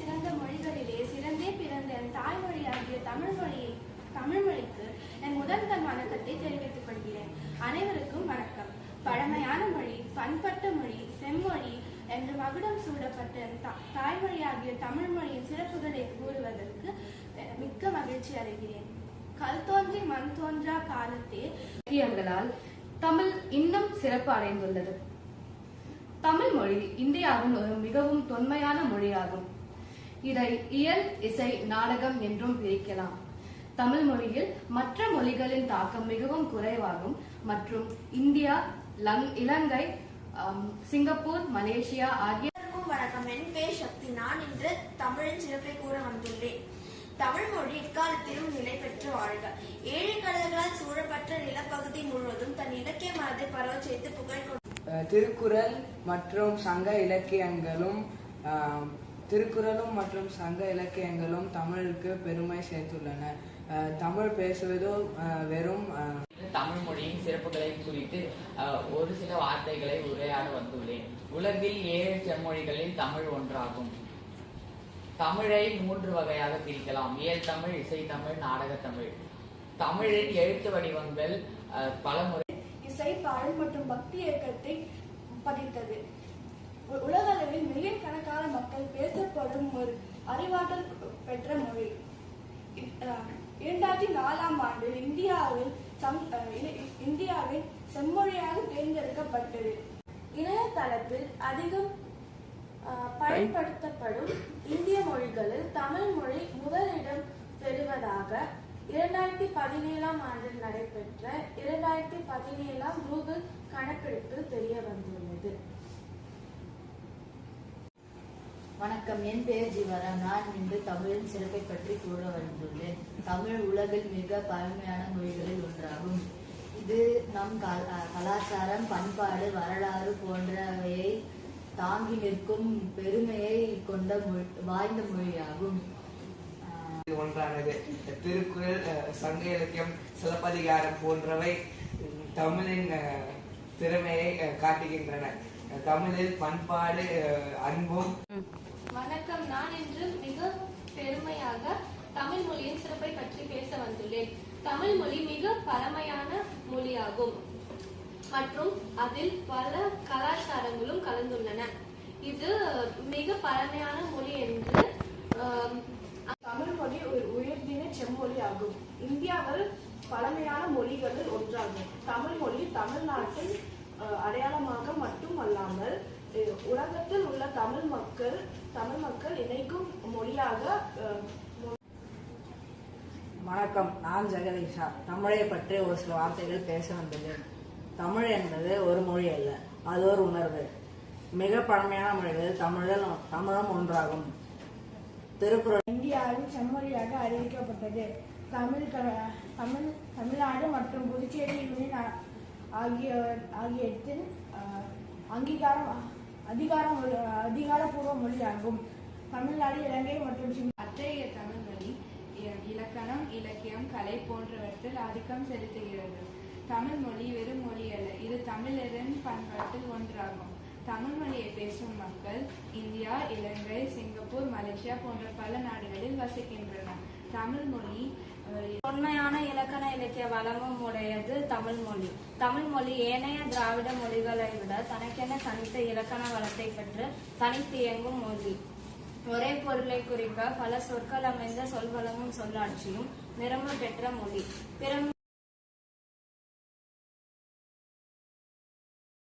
சிறந்த மொழிகளிலே சிறந்தே பிறந்த என் தாய்மொழியாகிய தமிழ் மொழியை தமிழ் மொழிக்கு என் முதல்தன் வணக்கத்தை தெரிவித்துக் கொள்கிறேன். அனைவருக்கும் வணக்கம். பழமையான மொழி பண்பட்ட மொழி செம்மொழி என்று மகுடம் சூடப்பட்ட என் தாய்மொழியாகிய தமிழ் மொழியின் சிறப்புகளை கூறுவதற்கு மிக்க மகிழ்ச்சி அடைகிறேன். கல் தோன்றி மண் தோன்றா காலத்தே இலக்கியங்களால் தமிழ் இன்னும் சிறப்பு அடைந்துள்ளது. தமிழ் மொழி இந்தியாவின் ஒரு மிகவும் தொன்மையான மொழியாகும். இதை இயல் இசை நாடகம் என்றும் பிரிக்கலாம். தமிழ் மொழியில் மற்ற மொழிகளின் தாக்கம் மிகவும் குறைவாகும். மற்றும் இந்தியா லங்- இலங்கை சிங்கப்பூர் மலேசியா ஆகிய வணக்கம். என் பேர் சக்தி. நான் இன்று தமிழின் சிறப்பை கூற வந்துள்ளேன். தமிழ் மொழி எக்காலத்திலும் நிலை பெற்று வாழ்க. ஏழை கடல்களால் சூழப்பட்ட நிலப்பகுதி முழுவதும் தன் இலக்கிய மனதை பரவச் செய்து புகழ் திருக்குறள் மற்றும் சங்க இலக்கியங்களும் திருக்குறளும் மற்றும் சங்க இலக்கியங்களும் தமிழுக்கு பெருமை சேர்த்துள்ளன. தமிழ் பேசுவதோ வெறும் தமிழ் மொழியின் சிறப்புகளை குறித்து ஒரு சில வார்த்தைகளை உரையாட வந்துள்ளேன். உலகில் ஏழு செம்மொழிகளில் தமிழ் ஒன்றாகும். தமிழை மூன்று வகையாக பிரிக்கலாம். இயல் தமிழ் இசை தமிழ் நாடக தமிழ். தமிழின் எழுத்து வடிவங்கள் அஹ், பலமுறை இசை பாடல் மற்றும் பக்தி இயக்கத்தை பதித்தது. உலக உலகளவில் மில்லியன் கணக்கான மக்கள் பேசப்படும் ஒரு அறிவாற்றல் பெற்ற மொழி. இரண்டாயிரத்தி நாலாம் ஆண்டில் இந்தியாவில் இந்தியாவின் செம்மொழியாக தேர்ந்தெடுக்கப்பட்டது. இணையதளத்தில் அதிகம் பயன்படுத்தப்படும் இந்திய மொழிகளில் தமிழ் மொழி முதலிடம் பெறுவதாக இரண்டாயிரத்தி பதினேழாம் ஆண்டில் நடைபெற்ற இரண்டாயிரத்தி பதினேழாம் கூகுள் கணக்கெடுப்பில் தெரிய வந்தது வணக்கம். என் பெயர் ஜீவரா. நான் இன்று தமிழின் சிறப்பை பற்றி கூற வந்துள்ளேன். தமிழ் உலகில் மிக பழமையான மொழிகளில் ஒன்றாகும். இது நம் கல- கலாச்சாரம் பண்பாடு வரலாறு போன்றவையை தாங்கி நிற்கும் பெருமையை கொண்ட மொழி வாய்ந்த மொழியாகும். ஒன்றானது. திருக்குறள் அஹ், சங்க இலக்கியம் சிலப்பதிகாரம் போன்றவை தமிழின் திறமையை காட்டுகின்றன. தமிழில் பண்பாடு அன்பும் வணக்கம். நான் இன்று மிக பெருமையாக தமிழ் மொழியின் சிறப்பை பற்றி பேச வந்துள்ளேன். தமிழ் மொழி மிக பழமையான மொழியாகும். மற்றும் அதில் பல கலாச்சாரங்களும் கலந்துள்ளன. இது மிக பழமையான மொழி என்று தமிழ் மொழி ஒரு உயர்தின செம்மொழி ஆகும் இந்தியாவில் பழமையான மொழிகளில் ஒன்றாகும். தமிழ் மொழி தமிழ்நாட்டின் அடையாளமாக மட்டுமல்லாமல் உலகத்தில் உள்ள தமிழ் மக்கள் தமிழ் மக்கள் இணைக்கும் மொழியாக வணக்கம். நான் ஜெகதீஷா. தமிழை பற்றி ஒரு சில வார்த்தைகள் பேச வந்துள்ளேன். தமிழ் என்பது ஒரு மொழி அல்ல அது ஒரு உணர்வு. மிக பழமையான மொழிகளில் தமிழில் தமிழும் ஒன்றாகும். திருக்குறள் இந்தியாவின் செம்மொழியாக அறிவிக்கப்பட்டது. தமிழ் க- தமிழ் தமிழ்நாடு மற்றும் புதுச்சேரி யூனியன் ஆ- ஆகிய ஆகியவற்றின் அஹ், அங்கீகாரம் அதிகார அதிகாரப்பூர்வ மொழியாகும். தமிழ்நாடு இலங்கை மற்றும் அத்தகைய தமிழ் மொழி இலக்கணம் இலக்கியம் கலை போன்றவற்றில் ஆதிக்கம் செலுத்துகிறது. தமிழ் மொழி வெறும் மொழி அல்ல இது தமிழரின் பண்பாட்டில் ஒன்றாகும். தமிழ் மொழியை பேசும் மக்கள் இந்தியா இலங்கை சிங்கப்பூர் மலேசியா போன்ற பல நாடுகளில் வசிக்கின்றனர். தமிழ் மொழி தொன்மையான இலக்கண இலக்கிய வளமும் உடையது தமிழ் மொழி. தமிழ் மொழி ஏனைய திராவிட மொழிகளை விட தனக்கென தனித்த இலக்கண வளத்தை பெற்று தனித்து இயங்கும் மொழி. ஒரே பொருளை குறிக்க பல சொற்கள் அமைந்த சொல்வளமும் சொல்லாட்சியும் நிரம்ப பெற்ற மொழி. பிற